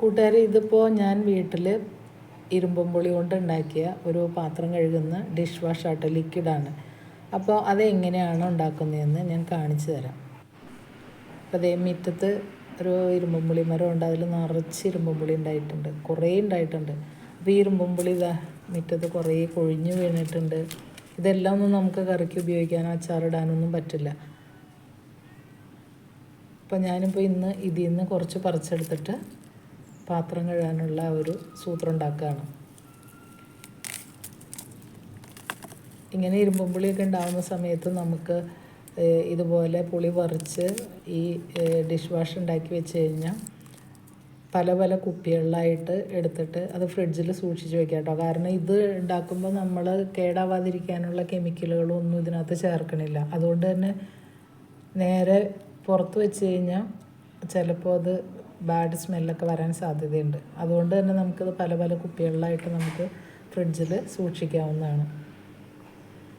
കൂട്ടുകാർ ഇതിപ്പോൾ ഞാൻ വീട്ടിൽ ഇരുമ്പും പുളി കൊണ്ട് ഉണ്ടാക്കിയ ഒരു പാത്രം കഴുകുന്ന ഡിഷ് വാഷ് ആട്ടോ ലിക്വിഡാണ്. അപ്പോൾ അതെങ്ങനെയാണ് ഉണ്ടാക്കുന്നതെന്ന് ഞാൻ കാണിച്ചു തരാം. അപ്പോൾ അതേ മുറ്റത്ത് ഒരു ഇരുമ്പും പുളി മരം ഉണ്ട്. അതിൽ നിറച്ച് ഇരുമ്പും പുളി ഉണ്ടായിട്ടുണ്ട്. കുറേ ഉണ്ടായിട്ടുണ്ട്. അപ്പോൾ ഈ ഇരുമ്പും പുളി ഇതാ മുറ്റത്ത് കുറേ കൊഴിഞ്ഞു വീണിട്ടുണ്ട്. ഇതെല്ലാം ഒന്നും നമുക്ക് കറിക്ക് ഉപയോഗിക്കാനോ അച്ചാറിടാനൊന്നും പറ്റില്ല. അപ്പോൾ ഞാനിപ്പോൾ ഇന്ന് ഇതിൽ നിന്ന് കുറച്ച് പറിച്ചെടുത്തിട്ട് പാത്രം കഴുകാനുള്ള ഒരു സൂത്രം ഉണ്ടാക്കുകയാണ് ഇങ്ങനെ ഇരുമ്പും പുളിയൊക്കെ ഉണ്ടാകുന്ന സമയത്ത് നമുക്ക് ഇതുപോലെ പുളി പറിച്ച് ഈ ഡിഷ് വാഷ് ഉണ്ടാക്കി വെച്ച് കഴിഞ്ഞാൽ പല പല കുപ്പികളിലായിട്ട് എടുത്തിട്ട് അത് ഫ്രിഡ്ജിൽ സൂക്ഷിച്ച് വെക്കാം കേട്ടോ. കാരണം ഇത് ഉണ്ടാക്കുമ്പോൾ നമ്മൾ കേടാവാതിരിക്കാനുള്ള കെമിക്കലുകളും ഒന്നും ഇതിനകത്ത് ചേർക്കണില്ല. അതുകൊണ്ട് തന്നെ നേരെ പുറത്ത് വെച്ച് കഴിഞ്ഞാൽ ചിലപ്പോൾ അത് ബാഡ് സ്മെല്ലൊക്കെ വരാൻ സാധ്യതയുണ്ട്. അതുകൊണ്ട് തന്നെ നമുക്കത് പല പല കുപ്പികളിലായിട്ട് നമുക്ക് ഫ്രിഡ്ജിൽ സൂക്ഷിക്കാവുന്നതാണ്.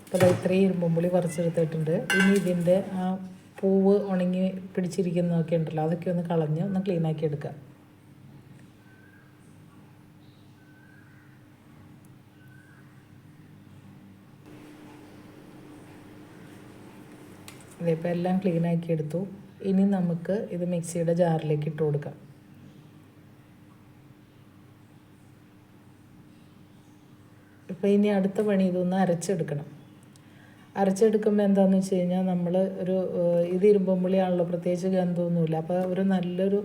അപ്പോൾ അത് ഇത്രയും ഇരുമ്പുമ്പുളി പറിച്ചെടുത്തിട്ടുണ്ട്. ഇനി ഇതിന്റെ ആ പൂവ് ഉണങ്ങി പിടിച്ചിരിക്കുന്നതൊക്കെ ഉണ്ടല്ലോ അതൊക്കെ ഒന്ന് കളഞ്ഞ് ഒന്ന് ക്ലീനാക്കി എടുക്കാം. ഇതിപ്പോൾ എല്ലാം ക്ലീൻ ആക്കി എടുത്തു. ഇനി നമുക്ക് ഇത് മിക്സിയുടെ ജാറിലേക്ക് ഇട്ട് കൊടുക്കാം. ഇപ്പോൾ ഇനി അടുത്ത പണി ഇതൊന്ന് അരച്ചെടുക്കണം. അരച്ചെടുക്കുമ്പോൾ എന്താണെന്ന് വെച്ച് കഴിഞ്ഞാൽ നമ്മൾ ഒരു ഇത് ഇരുമ്പുമ്പുളിയാണല്ലോ പ്രത്യേകിച്ച് ഗന്ധമൊന്നുമില്ല. അപ്പോൾ ഒരു നല്ലൊരു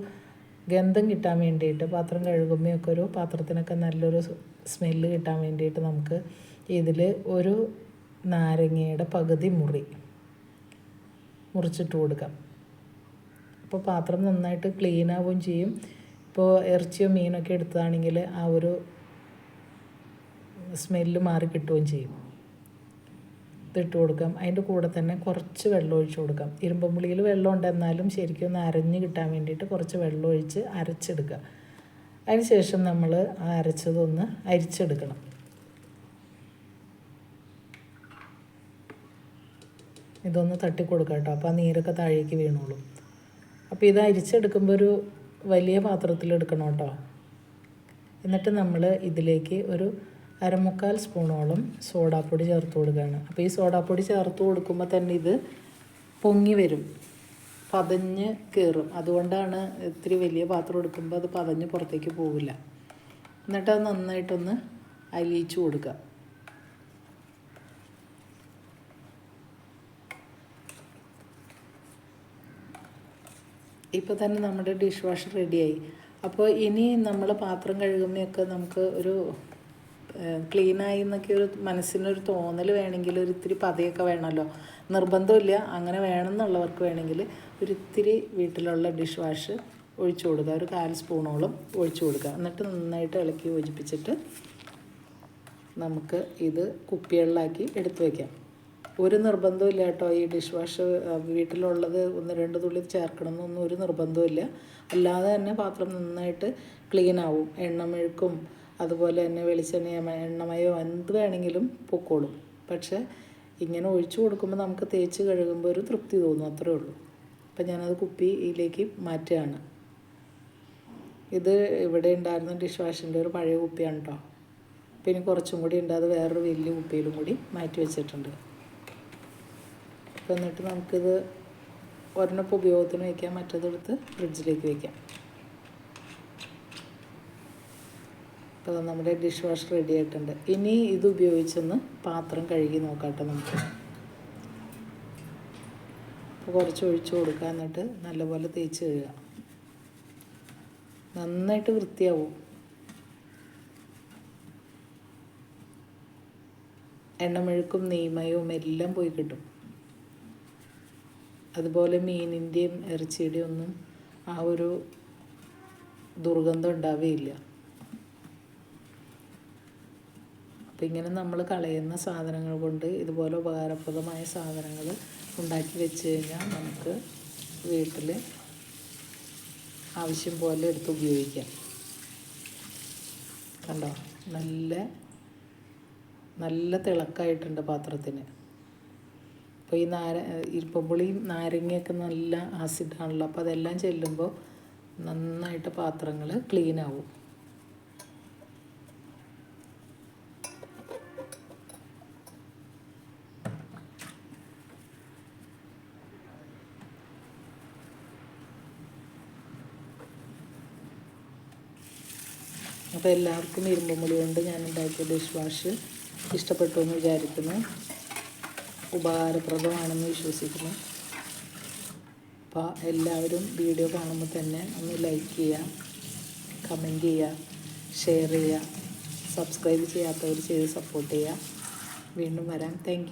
ഗന്ധം കിട്ടാൻ വേണ്ടിയിട്ട് പാത്രം കഴുകുമ്പോഴൊക്കെ ഒരു പാത്രത്തിനൊക്കെ നല്ലൊരു സ്മെല്ല് കിട്ടാൻ വേണ്ടിയിട്ട് നമുക്ക് ഇതിൽ ഒരു നാരങ്ങയുടെ പകുതി മുറി മുറിച്ചിട്ട് കൊടുക്കാം. അപ്പോൾ പാത്രം നന്നായിട്ട് ക്ലീൻ ആവുകയും ചെയ്യും. ഇപ്പോൾ ഇറച്ചിയോ മീനൊക്കെ എടുത്തതാണെങ്കിൽ ആ ഒരു സ്മെല്ല് മാറി കിട്ടുകയും ചെയ്യും. ഇതിട്ട് കൊടുക്കാം. അതിന്റെ കൂടെ തന്നെ കുറച്ച് വെള്ളം ഒഴിച്ച് കൊടുക്കാം. ഇരുമ്പുള്ളിയിൽ വെള്ളം ഉണ്ടെന്നാലും ശരിക്കും ഒന്ന് അരഞ്ഞ് കിട്ടാൻ വേണ്ടിയിട്ട് കുറച്ച് വെള്ളം ഒഴിച്ച് അരച്ചെടുക്കുക. അതിന് ശേഷം നമ്മൾ ആ അരച്ചതൊന്ന് അരിച്ചെടുക്കണം. ഇതൊന്ന് തട്ടിക്കൊടുക്കാം കേട്ടോ. അപ്പോൾ ആ നീരൊക്കെ താഴേക്ക് വീണോളും. അപ്പോൾ ഇത് അരിച്ചെടുക്കുമ്പോൾ ഒരു വലിയ പാത്രത്തിൽ എടുക്കണം കേട്ടോ. എന്നിട്ട് നമ്മൾ ഇതിലേക്ക് ഒരു അരമുക്കാൽ സ്പൂണോളം സോഡാപ്പൊടി ചേർത്ത് കൊടുക്കുകയാണ്. അപ്പോൾ ഈ സോഡാപ്പൊടി ചേർത്ത് കൊടുക്കുമ്പോൾ തന്നെ ഇത് പൊങ്ങി വരും. പതഞ്ഞ് കയറും അതുകൊണ്ടാണ് ഇത്തിരി വലിയ പാത്രം എടുക്കുമ്പോൾ അത് പതഞ്ഞ് പുറത്തേക്ക് പോവില്ല. എന്നിട്ട് അത് നന്നായിട്ടൊന്ന് അലിയിച്ചു കൊടുക്കുക. ഇപ്പോൾ തന്നെ നമ്മുടെ ഡിഷ് വാഷ് റെഡിയായി അപ്പോൾ ഇനി നമ്മൾ പാത്രം കഴുകുമ്പോഴൊക്കെ നമുക്ക് ഒരു ക്ലീനായി എന്നൊക്കെ ഒരു മനസ്സിനൊരു തോന്നൽ വേണമെങ്കിൽ ഒരു ഇത്തിരി പതയൊക്കെ വേണമല്ലോ. നിർബന്ധമില്ല അങ്ങനെ വേണമെന്നുള്ളവർക്ക് വേണമെങ്കിൽ ഒരു ഇത്തിരി വീട്ടിലുള്ള ഡിഷ് വാഷ് ഒഴിച്ചു കൊടുക്കുക. ഒരു കാൽ സ്പൂണോളം ഒഴിച്ചു കൊടുക്കുക. എന്നിട്ട് നന്നായിട്ട് ഇളക്കി യോജിപ്പിച്ചിട്ട് നമുക്ക് ഇത് കുപ്പികളിലാക്കി എടുത്തു വയ്ക്കാം ഒരു നിർബന്ധമില്ല കേട്ടോ. ഈ ഡിഷ് വാഷ് വീട്ടിലുള്ളത് ഒന്ന് രണ്ട് തുള്ളി ചേർക്കണം എന്നൊന്നും ഒരു നിർബന്ധമില്ല അല്ലാതെ തന്നെ പാത്രം നന്നായിട്ട് ക്ലീൻ ആവും. എണ്ണമെഴുക്കും അതുപോലെ തന്നെ വെളിച്ചെണ്ണയോ എണ്ണമയോ എന്ത് വേണമെങ്കിലും പൊക്കോളും. പക്ഷേ ഇങ്ങനെ ഒഴിച്ചു കൊടുക്കുമ്പോൾ നമുക്ക് തേച്ച് കഴുകുമ്പോൾ ഒരു തൃപ്തി തോന്നും അത്രേ ഉള്ളൂ. അപ്പം ഞാനത് കുപ്പിയിലേക്ക് മാറ്റുകയാണ്. ഇത് ഇവിടെ ഉണ്ടായിരുന്ന ഡിഷ് വാഷിന്റെ ഒരു പഴയ കുപ്പിയാണ് കേട്ടോ. പിന്നെ കുറച്ചും കൂടി ഉണ്ട്. അത് വേറൊരു വലിയ കുപ്പിയിലും കൂടി മാറ്റി വെച്ചിട്ടുണ്ട്. അപ്പോൾ എന്നിട്ട് നമുക്കിത് ഒരെണ്ണം ഉപയോഗത്തിന് വയ്ക്കാം മറ്റതെടുത്ത് ഫ്രിഡ്ജിലേക്ക് വയ്ക്കാം അപ്പോൾ നമ്മുടെ ഡിഷ് വാഷ് റെഡി ആയിട്ടുണ്ട്. ഇനി ഇത് ഉപയോഗിച്ചൊന്ന് പാത്രം കഴുകി നോക്കാട്ടെ നമുക്ക്. അപ്പോൾ കുറച്ച് ഒഴിച്ചു കൊടുക്കുക എന്നിട്ട് നല്ലപോലെ തേച്ച് കഴുകുക നന്നായിട്ട് വൃത്തിയാവും. എണ്ണമെഴുക്കും നെയ്മയവും എല്ലാം പോയി കിട്ടും. അതുപോലെ മീനിന്റെയും ഇറച്ചിയുടെയും ഒന്നും ആ ഒരു ദുർഗന്ധം ഉണ്ടാവുകയില്ല അപ്പം ഇങ്ങനെ നമ്മൾ കളയുന്ന സാധനങ്ങൾ കൊണ്ട് ഇതുപോലെ ഉപകാരപ്രദമായ സാധനങ്ങൾ ഉണ്ടാക്കി വെച്ച് കഴിഞ്ഞാൽ നമുക്ക് വീട്ടിൽ ആവശ്യം പോലെ എടുത്ത് ഉപയോഗിക്കാം. കണ്ടോ? നല്ല നല്ല തിളക്കായിട്ടുണ്ട് പാത്രത്തിന്. അപ്പോൾ ഈ നാര ഇരുപ്പമ്പുളിയും നാരങ്ങയൊക്കെ നല്ല ആസിഡാണല്ലോ അപ്പോൾ അതെല്ലാം ചെല്ലുമ്പോൾ നന്നായിട്ട് പാത്രങ്ങൾ ക്ലീൻ ആവും. അപ്പോൾ എല്ലാവർക്കും ഇരുമ്പുമുളി കൊണ്ട് ഞാൻ ഉണ്ടാക്കിയ ഡിഷ് വാഷ് ഇഷ്ടപ്പെട്ടു എന്ന് വിചാരിക്കുന്നു. ഉപകാരപ്രദമാണെന്ന് വിശ്വസിക്കുന്നു. അപ്പോൾ എല്ലാവരും വീഡിയോ കാണുമ്പോൾ തന്നെ ഒന്ന് ലൈക്ക് ചെയ്യുക കമന്റ് ചെയ്യുക ഷെയർ ചെയ്യുക സബ്സ്ക്രൈബ് ചെയ്യാത്തവർ ചെയ്ത് സപ്പോർട്ട് ചെയ്യുക. വീണ്ടും വരാം. താങ്ക്